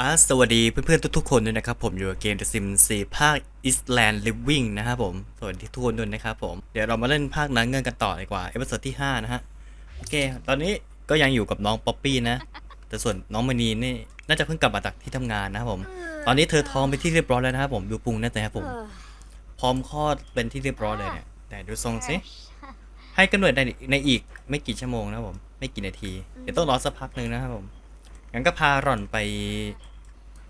อ่าสวัสดีเพื่อนๆทุกๆคนด้วยนะครับผมอยู่กับเกม The Sims 4ภาค Island Living นะครับผมสวัสดีทุกคนด้วยนะครับผมเดี๋ยวเรามาเล่นภาคนั้นเงินกันต่อดีกว่าเอพิโซดที่ 5 นะฮะ โอเค ตอนนี้ก็ยังอยู่กับน้องป๊อปปี้นะ แต่ส่วนน้องมณีนี่น่าจะเพิ่งกลับมาจากที่ทำงานนะครับผม ตอนนี้เธอท้องเป็นที่เรียบร้อยแล้วนะครับผมดูพุงนั่นแต่ครับผม พร้อมคลอดเป็นที่เรียบร้อยเลยเนี่ยแต่ดูทรงสิให้กำเนิดในในอีกไม่กี่ชั่วโมงนะครับผมไม่กี่นาทีเดี๋ยวต้องรอสักพักหนึ่งนะครับผมงั้นก็พาหล่อนไป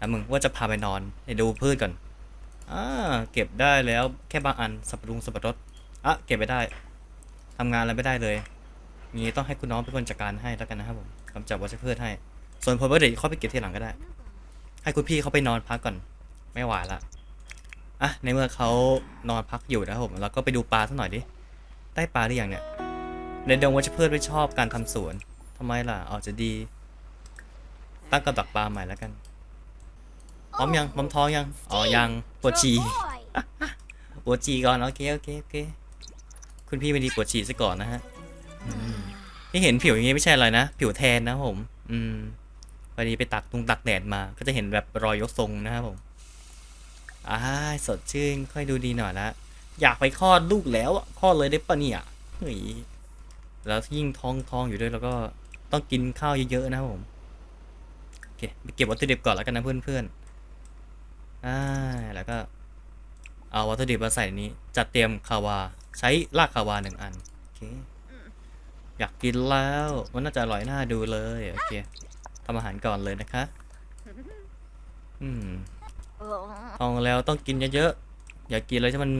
นะมึงว่าจะพาไปนอนให้ดูพืชก่อนอ่าเก็บได้แล้วแค่บางอันสับปะรุงสับปะรดอะเก็บไปได้ทำงานอะไรไม่ได้เลยงี้ต้องให้คุณน้องเป็นคนจัดการให้แล้วกันนะครับผมกำจัดวัชพืชให้ ส่วนผลผลิตเข้าไปเก็บทีหลังก็ได้ ให้คุณพี่เขาไปนอนพักก่อน ไม่ไหวละอะในเมื่อเขานอนพักอยู่นะครับผมเราก็ไปดูปลาสักหน่อยดิได้ปลาหรือยังเนี่ยในดงวัชพืชไม่ชอบการทำสวนทำไมล่ะอาจจะดี ตั้งกับดักปลาใหม่แล้วกัน พร้อมยังพร้อมท้องยังอ๋อยังปวดฉี่ปวดฉี่ก่อนโอเคโอเคโอเคคุณพี่ไม่ดีปวดฉี่ซะก่อนนะฮะที่เห็นผิวอย่างงี้ไม่ใช่อะไรนะผิวแทนนะผม อืมพอดีไปตักตุงตักแดดมา ก็จะเห็นแบบรอยยกทรงนะครับผมอ่าสดชื่นค่อยดูดีหน่อยละอยากไปคลอดลูกแล้วอะคลอดเลยได้ปะเนี่ยเฮ้ยแล้วยิ่งท้องท้องอยู่ด้วยแล้วก็ต้องกินข้าวเยอะๆนะครับผมโอเคไปเก็บวัตถุดิบก่อนแล้วกันนะเพื่อนๆ อ่าแล้วก็ เอาวัตถุดิบมาใส่นี้ จัดเตรียมคาวา ใช้รากคาวาหนึ่งอัน โอเค อยากกินแล้ว มันน่าจะอร่อยน่าดูเลย โอเคทำอาหารก่อนเลยนะคะ อืมท้องแล้วต้องกินเยอะๆ อย่ากินอะไรที่มัน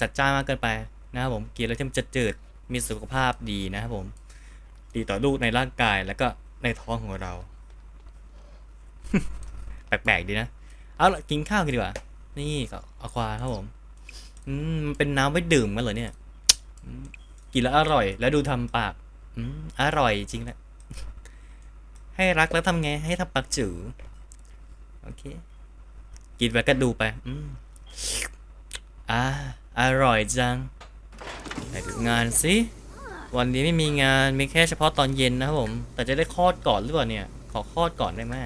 จัดจ้านมากเกินไปนะครับผม กินอะไรที่มันจะจืดๆมีสุขภาพดีนะครับผม ดีต่อลูกในร่างกายแล้วก็ในท้องของเรา แปลกๆดีนะ เอาละกินข้าวกันดีกว่า นี่กับอควาครับผมอืมมันเป็นน้ำไว้ดื่มกันเหรอเนี่ยกินแล้วอร่อย แล้วดูทำปาก อืมอร่อยจริงแหละให้รักแล้วทำไง ให้ทำปากจื๋อโอเค กินไปก็ดูไป อืมอ่าอร่อยจังไหนดูงานสิวันนี้ไม่มีงานมีแค่เฉพาะตอนเย็นนะครับผม แต่จะได้คลอดก่อนหรือเปล่าเนี่ย ขอคลอดก่อนได้ไหม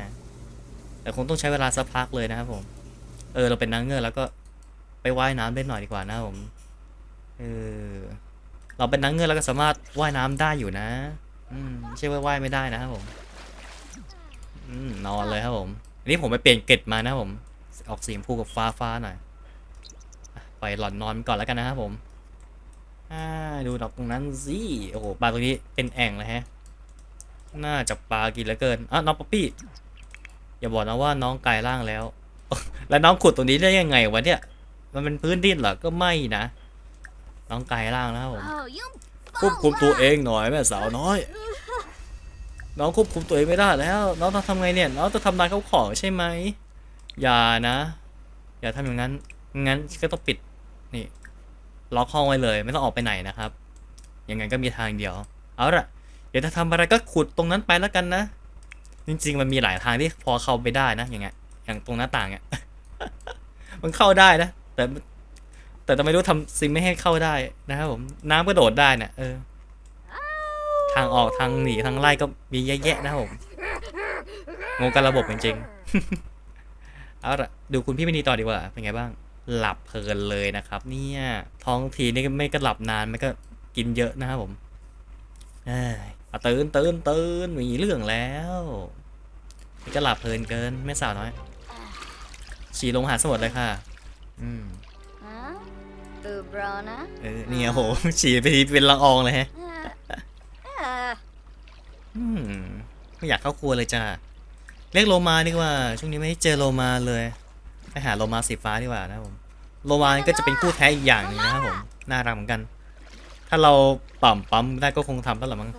แต่คงต้องใช้เวลาสักพักเลยนะครับผม เออ เราเป็นนางเงือกแล้วก็ไปว่ายน้ำได้หน่อยดีกว่านะครับผมเออเราเป็นนางเงือกแล้วก็สามารถว่ายน้ำได้อยู่นะ อืมไม่ใช่ว่าว่ายไม่ได้นะครับผม อืมนอนเลยครับผมอันนี้ผมไปเปลี่ยนเกร็ดมานะครับผม ออกสีชมพูกับฟ้าฟ้าหน่อยไปหลอนนอนก่อนแล้วกันนะครับผมดูดอกตรงนั้นสิโอ้โหปลาตรงนี้เป็นแอ่งเลยฮะ น่าจะปลากินเหลือเกินอะน้องป๊อปปี้ อย่าบอกนะว่าน้องกลายร่างแล้ว แล้วน้องขุดตรงนี้ได้ยังไงวะเนี่ย มันเป็นพื้นดินเหรอ ก็ไม่นะ น้องกลายร่างแล้วครับผมควบคุมตัวเองหน่อยแม่สาวน้อย น้องควบคุมตัวเองไม่ได้แล้ว น้องต้องทำไงเนี่ย น้องต้องทำลายเขาของใช่ไหม อย่านะ อย่าทำอย่างนั้น งั้นก็ต้องปิด นี่ ล็อกห้องไว้เลย ไม่ต้องออกไปไหนนะครับ ยังไงก็มีทางเดียว เอาละเดี๋ยวถ้าทำอะไรก็ขุดตรงนั้นไปแล้วกันนะ จริง ๆ มันมีหลายทางที่พอเข้าไปได้นะ อย่างเงี้ย อย่างตรงหน้าต่างเงี้ยมันเข้าได้นะ แต่แต่ทำไมรู้ทำซิมไม่ให้เข้าได้นะครับผม น้ำก็โดดได้เนี่ยเออ ทางออกทางหนีทางไล่ก็มีเยะแยะนะครับผมงงกันระบบจริงๆเอาละดูคุณพี่ไม่นีต่อดีกว่า เป็นไงบ้าง หลับเพลินเลยนะครับ เนี่ยท้องทีนี่ไม่ก็หลับนานไม่ก็กินเยอะนะครับผมเอ้ยเอาตื่นตื่นตื่นมีเรื่องแล้วนี่ก็หลับเพลินเกินแม่สาวน้อยฉี่ลงหาสมุดเลยค่ะ อืมอูบรอนะเออเนี่ยโหฉี่ไปทีเป็นละอองเลยฮะอืมไม่อยากเข้าครัวเลยจ้าเรียกโลมาดีกว่า ช่วงนี้ไม่ได้เจอโลมาเลยไปหาโลมาสีฟ้าดีกว่านะครับผมโลมาก็จะเป็นคู่แท้อีกอย่างหนึงนะครับผมน่ารักเหมือนกัน ถ้าเราปั๊มปั๊มได้ก็คงทำแล้วหรอมั้ง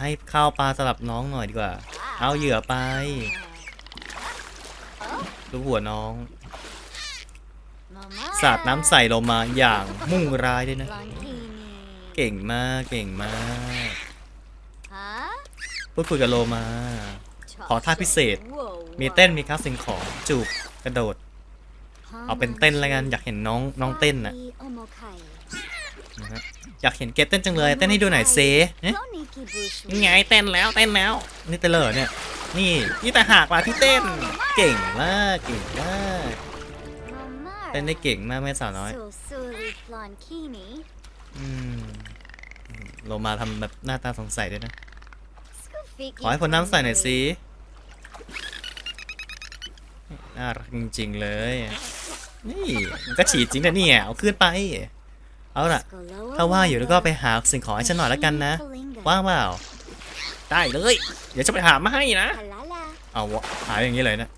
ให้ข้าวปลาสลับน้องหน่อยดีกว่า เอาเหยื่อไป ดูหัวน้อง สาดน้ำใส่โลมาอย่างมุ่งร้ายด้วยนะ เก่งมาก เก่งมากพูดคุยกับโลมา ขอท่าพิเศษ มีเต้นมีคัสสิ่งของ จูบ กระโดด เอาเป็นเต้นล้วกัน อยากเห็นน้องน้องเต้นน่ะ นะฮะอยากเห็นเกตเต้นจังเลยเต้นให้ดูหน่อยเซเอ๊ะไงเต้นแล้วเต้นแล้วนี่เต้นเลยเหรอเนี่ยนี่นี่แต่หากมาที่เต้นเก่งมากเก่งมาก Mamara. เต้นได้เก่งมากแม่สาวน้อย So sorry, Flonkini. อืมโลมาทำแบบหน้าตาสงสัยด้วยนะ Scufiki ขอให้ผลน้ำใส่หน่อยสิน่ารักจริงๆเลย นี่มันก็ฉีดจริงนะเนี่ยเอาขึ้นไป เอาล่ะ ถ้าว่างอยู่แล้วก็ไปหาสิ่งของให้ฉันหน่อยแล้วกันนะ ว่างเปล่า ได้เลย เดี๋ยวจะไปหามาให้นะ Halala. เอาวะหายอย่างนี้เลยนะ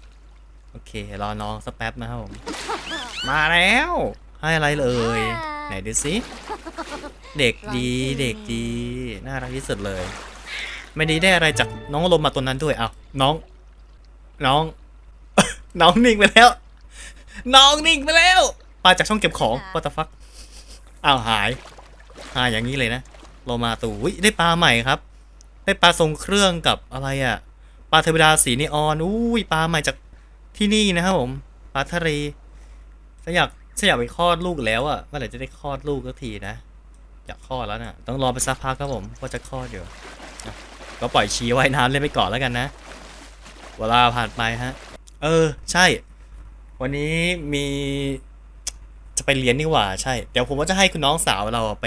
โอเค รอน้องสักแป๊บนะครับผม มาแล้ว ให้อะไรเลย ไหนดูสิ เด็กดี เด็กดี น่ารักที่สุดเลย ไม่ดีได้อะไรจากน้องลมมาตัวนั้นด้วย เอาน้อง น้อง น้องนิ่งไปแล้ว น้องนิ่งไปแล้วปลาจากช่องเก็บของ what the fuck อ้าวหาย หายอย่างนี้เลยนะโลมาตูอุ๊ยได้ปลาใหม่ครับ ได้ปลาทรงเครื่องกับอะไรอะปลาเทวดาสีนีออนอุ้ยปลาใหม่จากที่นี่นะครับผมปลาทะเลฉันอยากฉันอยากไปคลอดลูกแล้วอะเมื่อไหร่จะได้คลอดลูกสักทีนะอยากคลอดแล้วนะ่ะต้องรอไปสักพักครับผมว่าจะคลอดอยู่ก็ปล่อยชีว่ายน้ำเล่นไปก่อนแล้วกันนะ เวลาผ่านไปฮะ เออ ใช่ วันนี้มี จะไปเรียนนี่หว่าใช่ เดี๋ยวผมว่าจะให้คุณน้องสาวเราไป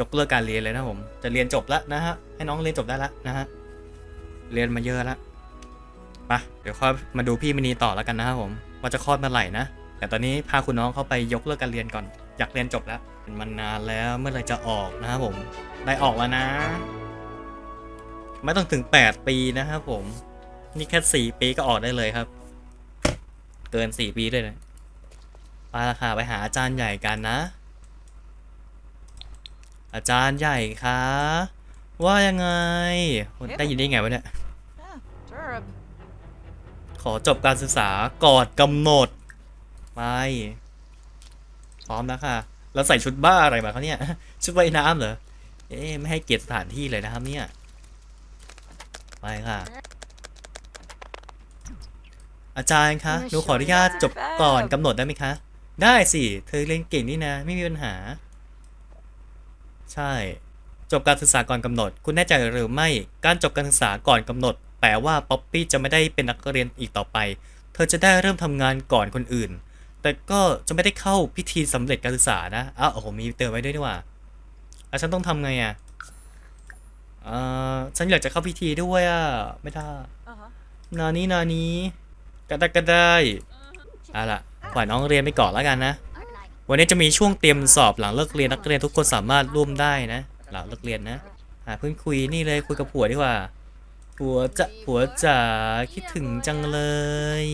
ยกเลิกการเรียนเลยนะผม จะเรียนจบแล้วนะฮะ ให้น้องเรียนจบได้แล้วนะฮะ เรียนมาเยอะแล้วไปเดี๋ยวค่อยมาดูพี่มินีต่อแล้วกันนะครับผม ว่าจะคลอดเมื่อไหร่นะ แต่ตอนนี้พาคุณน้องเขาไปยกเลิกการเรียนก่อน อยากเรียนจบแล้วเป็นมันานแล้วเมื่อไหรจะออกนะครับผม ได้ออกแล้วนะ ไม่ต้องถึง 8 ปีนะครับผม นี่แค่ 4 ปีก็ออกได้เลยครับ เกิน 4 ปีด้วยนะ ไปละค่ะ ไปหาอาจารย์ใหญ่กันนะ อาจารย์ใหญ่คะว่ายังไงได้ยินได้ไงวะเนี่ย Ah, Durham. ขอจบการศึกษาก่อนกำหนด ไป พร้อมแล้วค่ะ แล้วใส่ชุดบ้าอะไรมาเขาเนี่ย ชุดว่ายน้ำเหรอ เอ๊ะไม่ให้เกียรติสถานที่เลยนะครับเนี่ย ไปค่ะ อาจารย์คะ หนูขออนุญาตจบก่อนกำหนดได้ไหมคะ ได้สิ เธอเรียนเก่งนี่นะ ไม่มีปัญหา ใช่ จบการศึกษาก่อนกำหนด คุณแน่ใจหรือไม่ การจบการศึกษาก่อนกำหนด แปลว่าป๊อปปี้จะไม่ได้เป็นนักเรียนอีกต่อไป เธอจะได้เริ่มทำงานก่อนคนอื่น แต่ก็จะไม่ได้เข้าพิธีสำเร็จการศึกษานะอ้าวโอ้โหมีเตือนไว้ด้วยนี่หว่าแล้วฉันต้องทำไงอะเอ่อฉันอยากจะเข้าพิธีด้วยอะ ไม่ได้ Uh-huh. นานี้นานี้ก็ได้ก็ได้เอาล่ะ ปล่อยน้องเรียนไปก่อนแล้วกันนะ วันนี้จะมีช่วงเตรียมสอบหลังเลิกเรียนนักเรียนทุกคนสามารถร่วมได้นะ หลังเลิกเรียนนะหาเพื่อนคุยนี่เลยคุยกับผัวดีกว่าผัวจะผัวจ๋าคิดถึงจังเลย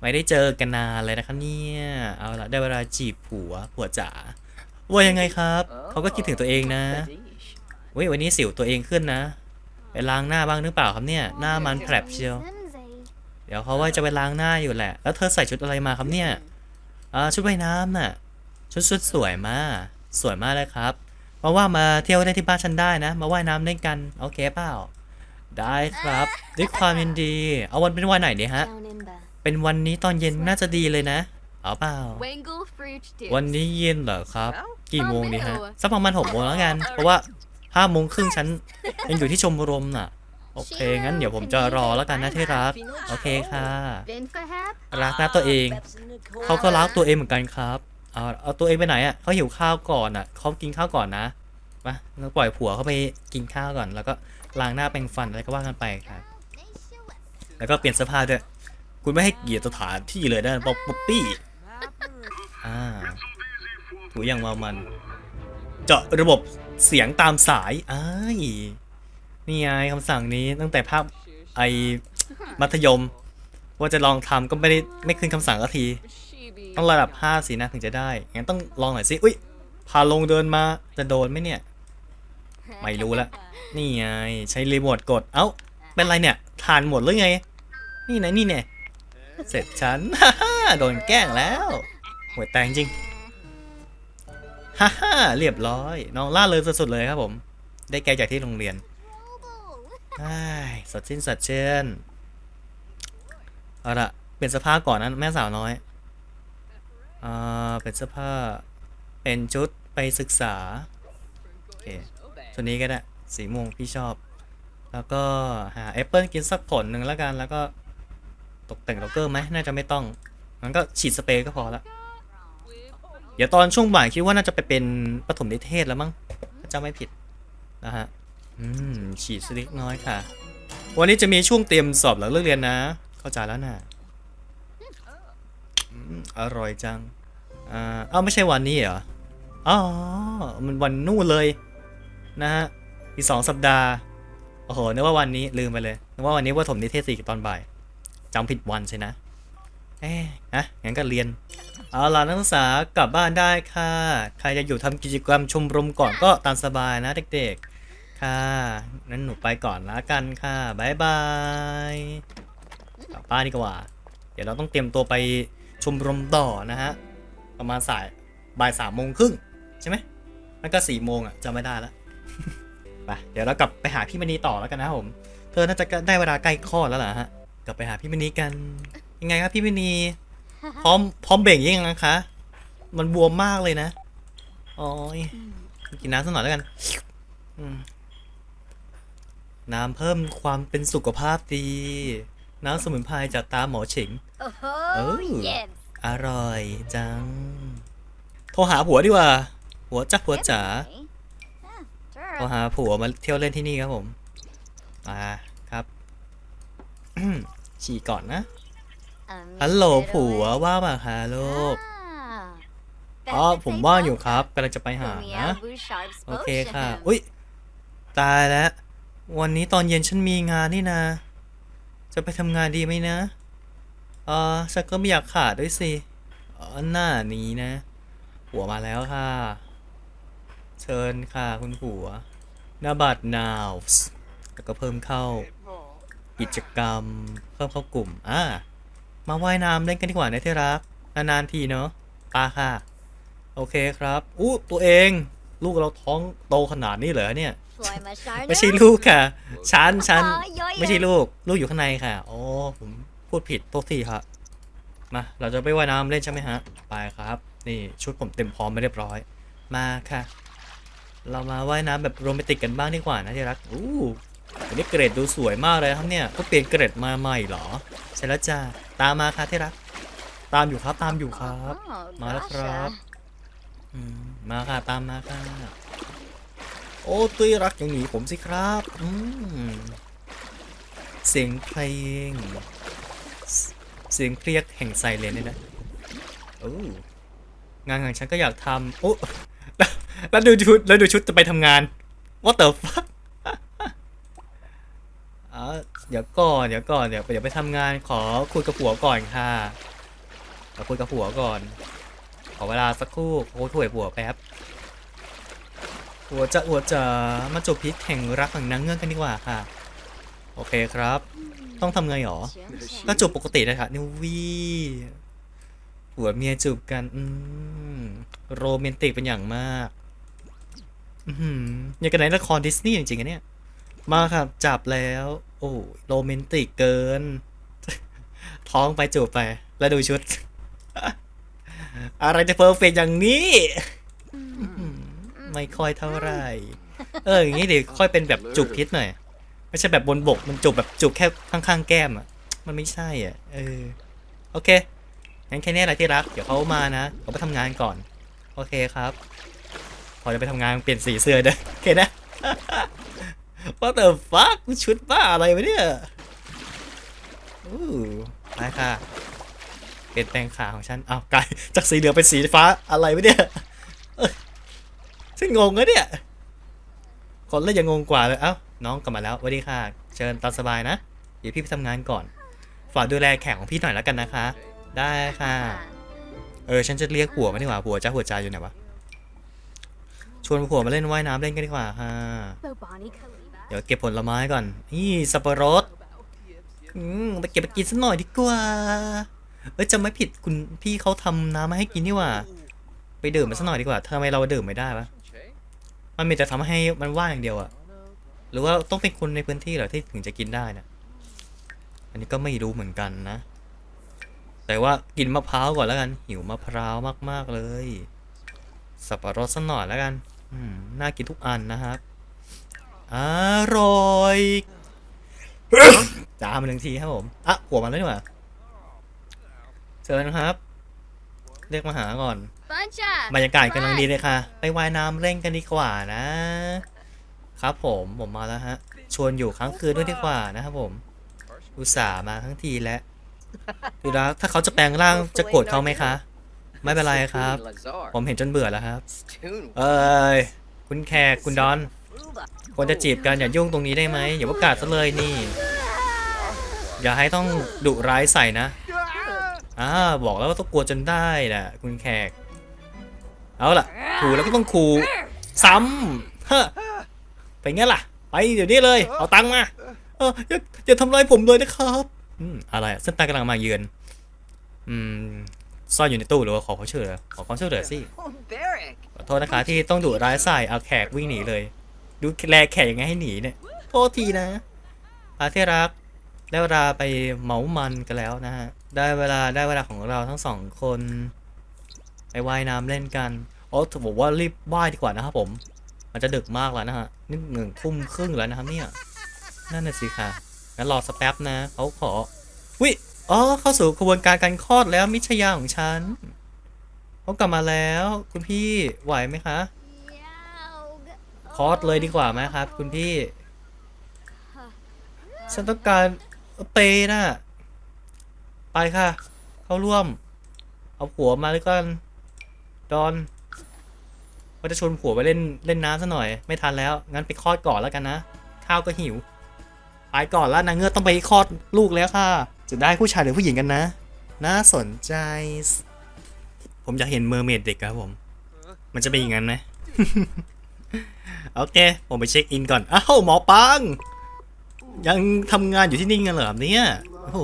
ไม่ได้เจอกันนานเลยนะครับเนี่ยเอาล่ะได้เวลาจีบผัวผัวจ๋าว่ายังไงครับเขาก็คิดถึงตัวเองนะ Fetish. เว้ยวันนี้สิวตัวเองขึ้นนะไปล้างหน้าบ้างหรือเปล่าครับเนี่ย หน้ามันแผลบเชียว เดี๋ยวเขาว่าจะไปล้างหน้าอยู่แหละ แล้วเธอใส่ชุดอะไรมาครับเนี่ยอ่าชุดว่ายน้ำน่ะ ชุดชุดสวยมาก สวยมากเลยครับมาว่ามาเที่ยวได้ที่บ้านฉันได้นะ มาว่ายน้ำเล่นกันโอเคเปล่า ได้ครับด้วยความยินดี เอาวันเป็นวันไหนดีฮะ เป็นวันนี้ตอนเย็นน่าจะดีเลยนะ เอาเปล่า Wangle fruit tips. วันนี้เย็นเหรอครับแล้วกี่โมงดีฮะเอาไม่เอาอะสักประมาณหกโมงแล้วกัน เพราะว่าห้าโมงครึ่งฉันยังอยู่ที่ชมรมน่ะ โอเค งั้นเดี๋ยวผมจะรอแล้วกันนะที่รัก โอเคค่ะ รักนะตัวเอง เขาก็รักตัวเองเหมือนกันครับเอาเอาตัวเองไปไหนอะเขาหิวข้าวก่อนอะเขากินข้าวก่อนนะมาเราปล่อยผัวเขาไปกินข้าวก่อน แล้วก็ล้างหน้าแปรงฟันอะไรก็ว่ากันไปครับ แล้วก็เปลี่ยนเสื้อผ้าด้วย คุณไม่ให้เกียรติสถานที่เลยนะป๊อปป๊อปปี้ อ่าถูอย่างมามัน เจาะระบบเสียงตามสายอ้าย นี่ไงคำสั่งนี้ตั้งแต่ภาคไอมัธยม ว่าจะลองทำก็ไม่ได้ไม่ขึ้นคำสั่งสักที ต้องระดับ 5 สินะถึงจะได้ งั้นต้องลองหน่อยสิ อุ้ย พาลงเดินมา จะโดนไหมเนี่ย ไม่รู้ละ นี่ไง ใช้รีโมทกด เอ้า เป็นไรเนี่ยทานหมดหรือไง นี่ไหนนี่เนี่ย เสร็จฉันฮ่าฮ่าโดนแกล้งแล้วหวยแตงจริง ฮ่าฮ่าเรียบร้อย น้องล่าเลยสุดๆเลยครับผม ได้แกจากที่โรงเรียนอ้าย สดชื่นสดชื่นเอาละเปลี่ยนเสื้อผ้าก่อนนะแม่สาวน้อยอ่าเป็นเสื้อผ้า เป็นชุดไปศึกษา โอเคชุดนี้ก็ได้ สีม่วงพี่ชอบ แล้วก็หาแอปเปิลกินสักผลหนึ่งแล้วกัน แล้วก็ตกแต่งล็อกเกอร์ไหมน่าจะไม่ต้อง มันก็ฉีดสเปรย์ก็พอละ เดี๋ยวตอนช่วงบ่ายคิดว่าน่าจะไปเป็นปฐมนิเทศแล้วมั้งถ้าจำไม่ผิดนะฮะ อืม ฉีดสกเล็กน้อยค่ะ วันนี้จะมีช่วงเตรียมสอบหลังเลิกเรียนนะ เข้าใจแล้วนะอืมอร่อยจัง อ่า เอ้าไม่ใช่วันนี้เหรอ อ๋อ มันวันนู่นเลย นะฮะ อีกสองสัปดาห์ โอ้โห นึกว่าวันนี้ลืมไปเลย นึกว่าวันนี้ว่าถมนิเทศสี่ตอนบ่ายจำผิดวันใช่นะ เอ๊ะนะงั้นก็เรียน เอาล่ะนักศึกษากลับบ้านได้ค่ะ ใครจะอยู่ทำกิจกรรมชมรมก่อนก็ตามสบายนะเด็กๆ ค่ะนั้นหนูไปก่อนละกันค่ะบายบายกลับบ้านดีกว่า เดี๋ยวเราต้องเตรียมตัวไปชมรมต่อนะฮะ ประมาณสายบ่ายสามโมงครึ่งใช่ไหมนั่นก็สี่โมงอะจำไม่ได้ละไปเดี๋ยวเรากลับไปหาพี่มณีต่อแล้วกันนะผม เธอน่าจะได้เวลาใกล้คลอดแล้วล่ะฮะ กลับไปหาพี่มณีกัน ยังไงครับพี่มณีพร้อมพร้อมเบ่งยังนะคะ มันบวมมากเลยนะอ๋อยกินน้ำสักหน่อยแล้วกัน อืม น้ำเพิ่มความเป็นสุขภาพดี น้ำสมุนไพรจากตาหมอเฉิง Oh, Oh. yes. อร่อยจัง โทรหาผัวดีกว่า ผัวจักผัวจ๋า Emily. Ah, โทร sure. หาผัวมาเที่ยวเล่นที่นี่ครับผม มาครับ ฉี่ก่อนนะ Um, ฮัลโหล sit ผัว away. ว่ามาหาลูก Ah. อ๋อ That's ผม the ว่าง same อยู่ครับกำลังจะไปหา Mia นะ Bouchard's โอเคค่ะ potion. อุ้ยตายแล้ว วันนี้ตอนเย็นฉันมีงานนี่นะ จะไปทำงานดีไหมนะ เออฉันก็ไม่อยากขาดด้วยสิเออหน้านี้นะผัวมาแล้วค่ะ เชิญค่ะคุณผัวหน้าบัตรนาวส์แล้วก็เพิ่มเข้า กิจกรรม เพิ่มเข้ากลุ่ม อ่า มาว่ายน้ำเล่นกันดีกว่านะที่รัก นานๆทีเนาะปาค่ะ โอเคครับ อู้ ตัวเอง ลูกเราท้องโตขนาดนี้เหรอเนี่ย ไม่ใช่ลูกค่ะฉันฉันอ๋อย่อยๆไม่ใช่ลูก ลูกอยู่ข้างในค่ะ โอ้ผมพูดผิดโทษทีครับมา เราจะไปว่ายน้ำเล่นใช่ไหมฮะ ไปครับ นี่ชุดผมเต็มพร้อมไม่เรียบร้อย มาค่ะ เรามาว่ายน้ำแบบโรแมนติกกันบ้างดีกว่านะที่รัก อู้วันนี้เกรดดูสวยมากเลยครับเนี่ยก็เปลี่ยนเกรดมาใหม่เหรอ ใช่แล้วจ้าตามมาค่ะที่รัก ตามอยู่ครับ ตามอยู่ครับ Oh, มาแล้วครับ gotcha. อืมมาค่ะ ตามมาค่ะ โอ้ตุ้ยรักอย่างหนีผมสิครับอืมเสียงเพลง เสเสียงเครียดแห่งไซเลนเนี่ยนะโอ้งานของฉันก็อยากทำโอ้แล้วดูชุดแล้วดูชุดจะไปทำงาน what the fuck เดี๋ยวก่อนเดี๋ยวก่อนเดี๋ยวเดี๋ยวไปทำงานขอคุยกับผัวก่อนค่ะขอคุยกับผัวก่อน ขอเวลาสักครู่โอ้ถวยผัวแป๊บ หัวจะหัวจะมาจบพิษแห่งรักของนางเงือกกันดีกว่าค่ะ โอเคครับ ต้องทำไงหรอ Chim ก็ chim. จูบปกตินะครับนิววีผัวเมียจูบกัน อืมโรแมนติกเป็นอย่างมาก อือหืออย่างกันในละครดิสนีย์จริงๆอะเนี่ย มาครับ จับแล้ว โอ้โรแมนติกเกิน ท้องไปจูบไป แล้วดูชุด อะไรจะเพอร์เฟกต์อย่างนี้ ไม่ค่อยเท่าไหร่ เอออย่างนี้ดิค่อยเป็นแบบจูบพิษหน่อย ไม่ใช่แบบบนบกมันจูบแบบจูบแค่ข้างๆแก้มอะ มันไม่ใช่อะ เออ โอเค งั้นแค่นี้แหละที่รัก เดี๋ยวเขามานะเขาไปทำงานก่อน โอเคครับ พอจะไปทำงานเปลี่ยนสีเสื้อเด้อโอเคนะ What the fuck ชุดบ้าอะไรวะเนี่ยอู้ไปค่ะเปลี่ยนแปลงขาของฉันอ้าวกลายจากสีเหลืองเป็นสีฟ้าอะไรวะเนี่ยเอ้ย ฉันงงนะเนี่ย คนเล่นยังงงกว่าเลย เอ้า น้องกลับมาแล้วสวัสดีค่ะ เชิญตามสบายนะ เดี๋ยวพี่ไปทำงานก่อน ฝากดูแลแขกของพี่หน่อยแล้วกันนะคะ ได้ค่ะ เออ ฉันจะเรียกผัวมาดีกว่าผัวจ้าหัวใจอยู่ไหนวะ ชวนผัวมาเล่นว่ายน้ำเล่นกันดีกว่าค่ะ เดี๋ยวเก็บผลไม้ก่อน นี่สับปะรด อืมไปเก็บไปกินสักหน่อยดีกว่า เอ้ยจำไม่ผิดคุณพี่เขาทำน้ำมาให้กินนี่ว่า ไปดื่มมันสักหน่อยดีกว่าทำไมเราดื่มไม่ได้วะ มันมีแต่ทำให้มันว่างอย่างเดียวอะหรือว่าต้องเป็นคนในพื้นที่เหรอที่ถึงจะกินได้นะอันนี้ก็ไม่รู้เหมือนกันนะ แต่ว่ากินมะพร้าวก่อนแล้วกัน หิวมะพร้าวมากๆเลย สับปะรดสักหน่อยแล้วกัน อืมน่ากินทุกอันนะครับอร่อยจ้ามาหนึ่งทีครับผมอะหัวมันแล้วนี่หว่าเชิญครับ เรียกมาหาก่อน บรรยากาศกำลังดีเลยค่ะ ไปว่ายน้ำเล่นกันดีกว่านะ ครับผมผมมาแล้วฮะ ชวนอยู่ค้างคืนด้วยดีกว่านะครับผม อุตส่าห์มาทั้งทีแล้วดูแล้วถ้าเขาจะแปลงร่างจะโกรธเขาไหมคะ ไม่เป็นไรครับ ผมเห็นจนเบื่อแล้วครับ เอ้ยคุณแขกคุณดอนควรจะจีบกันอย่ายุ่งตรงนี้ได้ไหมอย่าประกาศซะเลยนี่ อย่าให้ต้องดุร้ายใส่นะอ่าบอกแล้วว่าต้องกลัวจนได้นะคุณแขก เอาล่ะขู่แล้วก็ต้องขู่ซ้ำเฮ้อเป็นไงล่ะ ไปเดี๋ยวนี้เลย เอาตังค์มา เอออย่าอย่าทำร้ายผมเลยนะครับอืมอะไรอะเส้นตายกำลังมาเยือน อืมซ่อนอยู่ในตู้หรือว่าขอความช่วยเหลือขอความช่วยเหลือสิ Barrack. ขอโทษนะคะที่ต้องดุร้ายใส่เอาแขกวิ่งหนีเลย ดูแลแขกยังไงให้หนีเนี่ย โทษทีนะอาที่รักได้เวลาไปเมามันกันแล้วนะฮะ ได้เวลาได้เวลาของเราทั้งสองคนไป ว่ายน้ำเล่นกันอ้ถือบอกว่ารีบว่ายดีกว่านะครับผม มันจะดึกมากแล้วนะฮะนี่หนึ่งทุ่มครึ่งแล้วนะครับเนี่ยนั่นน่ะสิค่ะงั้นรอสักแป๊บนะเขาขอวิอ๋อเข้าสู่กระบวนการการคลอดแล้วมิชยาของฉันเขากลับมาแล้ว คุณพี่ไหวไหมคะคลอดเลยดีกว่าไหมครับ คุณพี่ ฉันต้องการเปย์น่ะไปค่ะ เข้าร่วม เอาผัวมาแล้วกัน ดอนว่าจะชวนผัวไปเล่นเล่นน้ำซะหน่อย ไม่ทันแล้ว งั้นไปคลอดก่อนแล้วกันนะ ข้าวก็หิว ไปก่อนแล้วนางเงือกต้องไปคลอดลูกแล้วค่ะ จะได้ผู้ชายหรือผู้หญิงกันนะ น่าสนใจ ผมอยากเห็นเมอร์เมดเด็กครับผม มันจะเป็นอย่างนั้นไหมโอเค ผมไปเช็คอินก่อน อ้าวหมอปัง ยังทำงานอยู่ที่นี่กันเหรอครับเนี่ยโอ้โห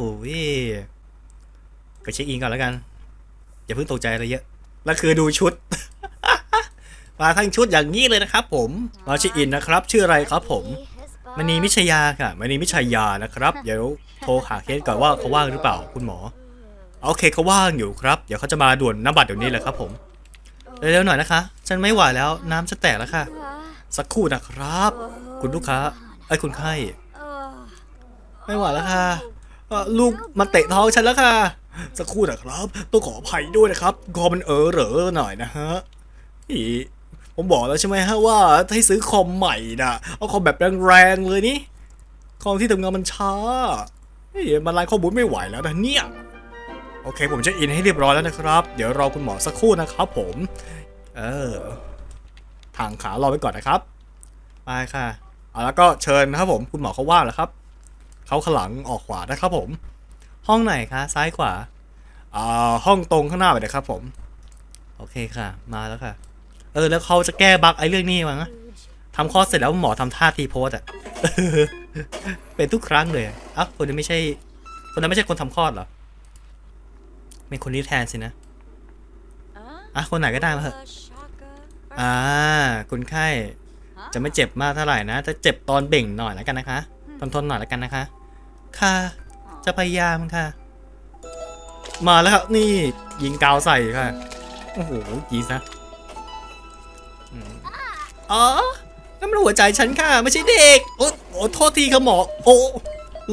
ไปเช็คอินก่อนแล้วกัน อย่าเพิ่งตกใจอะไรเยอะ แล้วคือดูชุด มาทั้งชุดอย่างนี้เลยนะครับผมมาช็คอินนะครับ ชื่ออะไรครับผมมณีมิชยาค่ะมณีมิชยานะครับ เดี๋ยวโทรหาเคสก่อนว่าเขาว่างหรือเปล่าคุณหมอโอเคเขาว่างอยู่ครับ เดี๋ยวเขาจะมาด่วนน้ำบัตรเดี๋ยวนี้เลยครับผมเร็วๆหน่อยนะคะ ฉันไม่ไหวแล้วน้ำจะแตกแล้วค่ะ สักครู่นะครับ คุณลูกค้าไอ้คุณไข้ไม่ไหวแล้วค่ะลูกมาเตะท้องฉันแล้วค่ะ สักครู่นะครับต้องขออภัยด้วยนะครับคอมันเออเหรอหน่อยนะฮะอีผมบอกแล้วใช่ไหมฮะว่าให้ซื้อคอมใหม่นะเอาคอมแบบแรงๆเลยนี่คอมที่ทำงานมันช้าเฮ้ยมันไล่ข้อมูลไม่ไหวแล้วนะเนี่ยโอเค ผมจะอินให้เรียบร้อยแล้วนะครับ เดี๋ยวรอคุณหมอสักครู่นะครับผม เออ ทางขารอไปก่อนนะครับ ไปค่ะเอาแล้วก็เชิญนะครับผม คุณหมอเขาว่าแล้วครับ เขาขลังออกขวานะครับผม ห้องไหนคะ ซ้ายขวาอ่าห้องตรงข้างหน้าไปเลยครับ ผม โอเคค่ะ มาแล้วค่ะ เออ แล้วเขาจะแก้บั๊กไอ้เรื่องนี้มั้งนะทำคลอดเสร็จแล้วหมอทำท่าทีโพสอะเป็นทุกครั้งเลยอะอะคนนี้ไม่ใช่ คนนั้นไม่ใช่คนทำคลอดเหรอเป็นคนนี้แทนสินะอะคนไหนก็ได้มาเถอะอ่าคุณไข้จะไม่เจ็บมากเท่าไหร่นะจะเจ็บตอนเบ่งหน่อยแล้วกันนะคะทนทนหน่อยแล้วกันนะคะ ค่ะ จะพยายามค่ะ มาแล้วครับนี่ยิงกาวใส่ค่ะ โอ้โหกรีดนะอ๋อนั่นมันหัวใจฉันค่ะ ไม่ใช่เด็ก โอ้โอ้โทษทีค่ะหมอ โอ้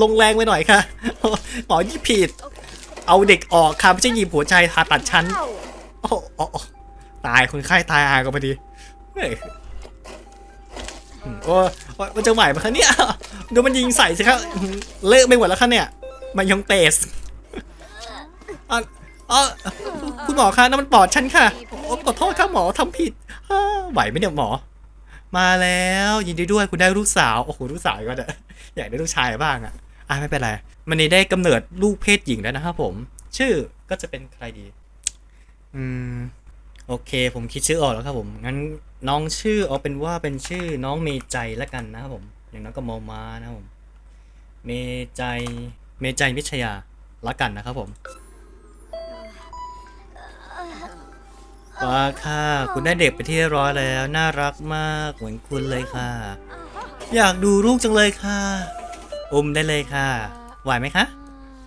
ลงแรงไปหน่อยค่ะ หมอยี่ผิด เอาเด็กออกค่ะไม่ใช่หยิบหัวใจผ่าตัดฉันโอ้โอตายคนไข้ตายอากันพอดีโอ้มันจะไหวไหมคะเนี่ยดูมันยิงใส่สิครับอื้อหือเละไปหมดแล้วค่ะเนี่ย มายองเตสอะอะคุณหมอคะนั่นมันปอดฉันค่ะขอโทษค่ะหมอทำผิดไหวไหมเนี่ยหมอ มาแล้วยินดีด้วยคุณได้ลูกสาวโอ้โหลูกสาวก็ได้อยากได้ลูกชายบ้างอะอะไม่เป็นไรมันนี่ได้กำเนิดลูกเพศหญิงแล้วนะครับผม ชื่อก็จะเป็นใครดี อืมโอเค ผมคิดชื่อออกแล้วครับผมงั้นน้องชื่อเอาเป็นว่าเป็นชื่อน้องเมใจแล้วกันนะครับผม อย่างน้องก็มอมานะครับผม เมใจ เมใจวิชยาละกันนะครับผมว้าค่ะ คุณได้เด็กไปที่รียบร้อยแล้ว น่ารักมากเหมือนคุณเลยค่ะ อยากดูลูกจังเลยค่ะ อุ้มได้เลยค่ะไหวไหมคะ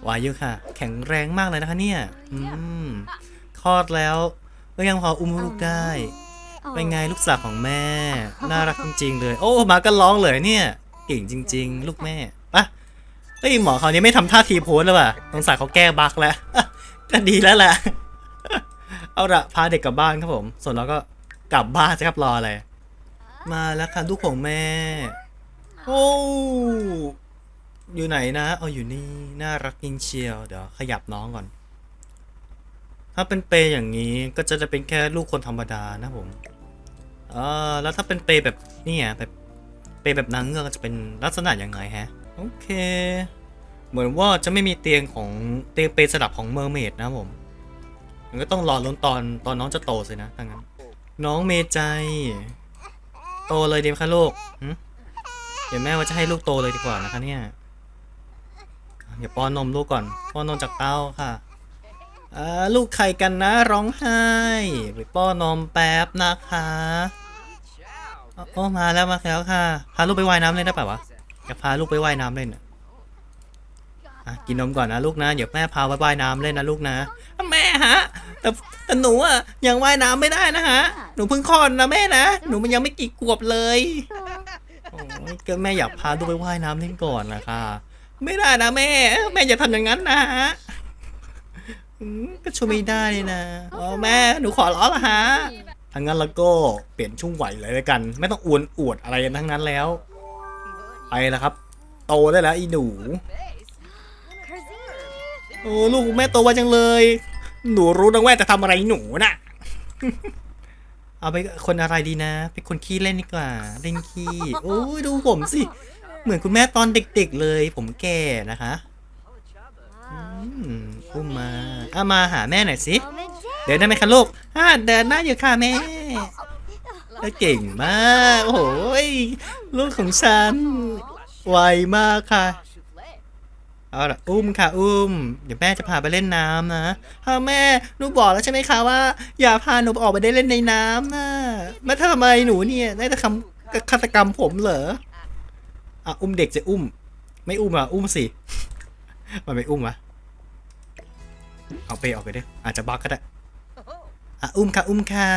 ไหวอยู่ค่ะ แข็งแรงมากเลยนะคะเนี่ย อืมคลอดแล้วก็ยังพออุ้มลูกได้เป็นไงลูกสาวของแม่ น่ารักจริงๆเลย โอ้มาก็ร้องเลยเนี่ยเก่งจริง ๆ ลูกแม่ เอ้ยหมอเขาวนี้ไม่ทำท่าทีโพสแล้วว่ะสงสัยเขาแก้บั๊กแล้วก็ดีแล้วแหละ เอาละพาเด็กกลับบ้านครับผม ส่วนเราก็กลับบ้านจะครับรออะไร มาแล้วค่ะลูกของแม่ โอ้อยู่ไหนนะ เอาอยู่นี่ น่ารักจริงเชียว เดี๋ยวขยับน้องก่อน ถ้าเป็นเปย์อย่างนี้ก็จะได้เป็นแค่ลูกคนธรรมดานะผมเออแล้วถ้าเป็นเปย์แบบนี่แบบเปย์แบบนางเงือกจะเป็นลักษณะยังไงฮะ โอเค เหมือนว่าจะไม่มีเตียงของเตียงเปย์สลับของเมอร์เมดนะผมมันก็ต้องรอลุ้นตอนตอนน้องจะโตสินะถ้างั้น น้องเมใจ โตเลยดีไหมคะลูกเดี๋ยวแม่ว่าจะให้ลูกโตเลยดีกว่านะคะเนี่ยเดี๋ยวป้อนนมลูกก่อนป้อนนมจากเต้าค่ะลูกใครกันนะร้องไห้ไปป้อนนมแป๊บนะคะอ๋อโอ้มาแล้วมาแล้วค่ะพาลูกไปว่ายน้ำเล่นได้ป่าวะ อยากพาลูกไปว่ายน้ำเล่นอะกินนมก่อนนะลูกนะ เดี๋ยวแม่พาไปว่ายน้ำเล่นนะลูกนะแม่ฮะ แต่แต่หนูอะยังว่ายน้ำไม่ได้นะฮะ หนูเพิ่งคลอดนะแม่นะ หนูมันยังไม่กี่ขวบเลยโอ้ยก็แม่อยากพาลูกไปว่ายน้ำเล่นก่อนนะคะไม่ได้นะแม่ แม่อย่าทำอย่างนั้นนะฮะก็ช่วยไม่ได้นี่นะอ๋อแม่หนูขอร้องละฮะทั้งนั้นแล้วก็เปลี่ยนช่วงไหวเลยแล้วกัน ไม่ต้องอวนอวดอะไรทั้งนั้นแล้ว ไปแล้วครับ โตได้แล้วอีหนู โอ้ลูกแม่โตไวจังเลย หนูรู้นะว่จะทำอะไรหนูน่ะ เอาไปคนอะไรดีนะ เป็นคนขี้เล่นดีกว่า เล่นขี้โอ้ยดูผมสิ เหมือนคุณแม่ตอนเด็กๆเลย ผมแก่นะคะอืมอุ้มมาเอามาหาแม่หน่อยสิ เดินได้ไหมคะลูกอ่าเดินได้อยู่ค่ะแม่ เออเก่งมาก โอ้ยลูกของฉัน ไวมากค่ะ เอาละอุ้มค่ะ อุ้ม เดี๋ยวแม่จะพาไปเล่นน้ำนะฮะแม่หนูบอกแล้วใช่ไหมคะว่า อย่าพาหนูออกไปได้เล่นในน้ำนะมาทำไมหนูเนี่ยได้แต่คำฆาตกรรมผมเหรออะอุ้มเด็กจะอุ้ม ไม่อุ้มอะอุ้มสิมันไม่อุ้มวะเอาไปออกไปเด้ออาจจะบักก็ได้อะอุ้มค่ะ อุ้มค่ะ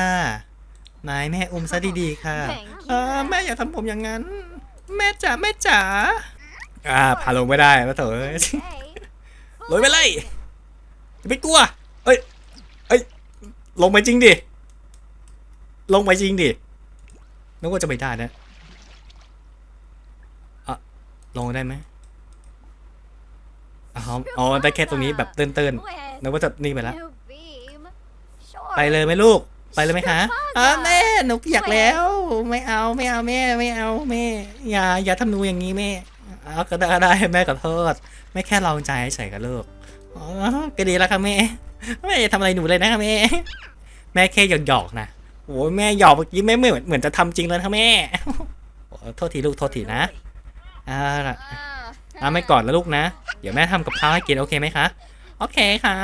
นายแม่อุ้มซะดีๆค่ะ Thank you เออแม่อย่าทำผมอย่างนั้น แม่จ๋าแม่จ๋าอ่าพาลงไม่ได้แล้วเถอะลงไปเลยอย่าไปกลัวเอ้ยเอ้ยลงไปจริงดิลงไปจริงดินึกว่าจะไม่ได้นะอะลงได้ไหมอ๋ออ๋อได้แค่ตรงนี้แบบเตื้นๆนึกว่าจะนี่ไปแล้วไปเลยไหมลูก ไปเลยไหมคะอ่าแม่หนูอยากแล้ว ไม่เอาไม่เอาแม่ไม่เอาแม่ อย่าอย่าทำหนูอย่างนี้แม่เอาก็ได้ก็ได้แม่ขอโทษไม่แค่ลองใจเฉยๆกับลูกอ๋อก็ดีแล้วค่ะแม่แม่อย่าทำอะไรหนูเลยนะคะแม่แม่แค่หยอกๆนะโอ้ยแม่หยอกเมื่อกี้แม่เหมือนเหมือนจะทำจริงแล้วนะแม่โอ้โทษทีลูกโทษทีนะเอาล่ะเอาไม่ก่อนแล้วลูกนะ เดี๋ยวแม่ทำกับข้าวให้กินโอเคไหมคะ โอเคค่ะ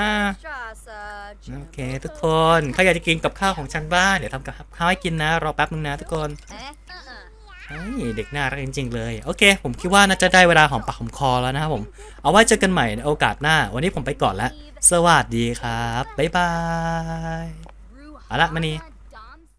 โอเค ทุกคนใครอยากจะกินกับข้าวของฉันบ้างเดี๋ยวทำกับข้าวให้กินนะรอแป๊บนึงนะทุกคนเด็กน่ารักจริงๆเลย โอเค ผมคิดว่าน่าจะได้เวลาหอมปากหอมคอแล้วนะครับผม เอาไว้เจอกันใหม่ในโอกาสหน้า วันนี้ผมไปก่อนแล้ว สวัสดีครับ บ๊ายบาย เอาละมานี่